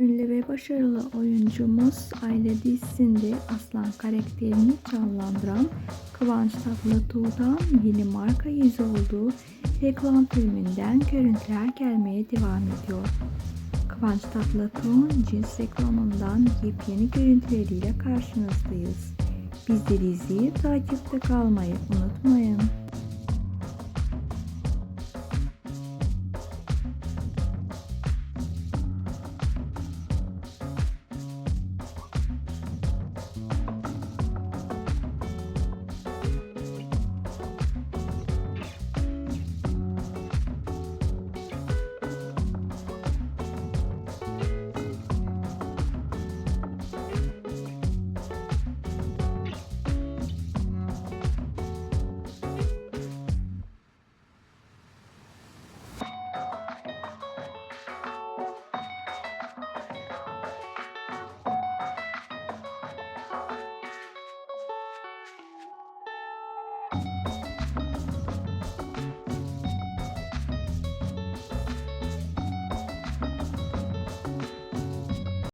Ünlü ve başarılı oyuncumuz Aile dizisinde Aslan karakterini canlandıran Kıvanç Tatlıtuğ'dan yeni marka yüzü olduğu reklam filminden görüntüler gelmeye devam ediyor. Kıvanç Tatlıtuğ'un cins reklamından yepyeni görüntüleriyle karşınızdayız. Bizleri izleyip takipte kalmayı unutmayın.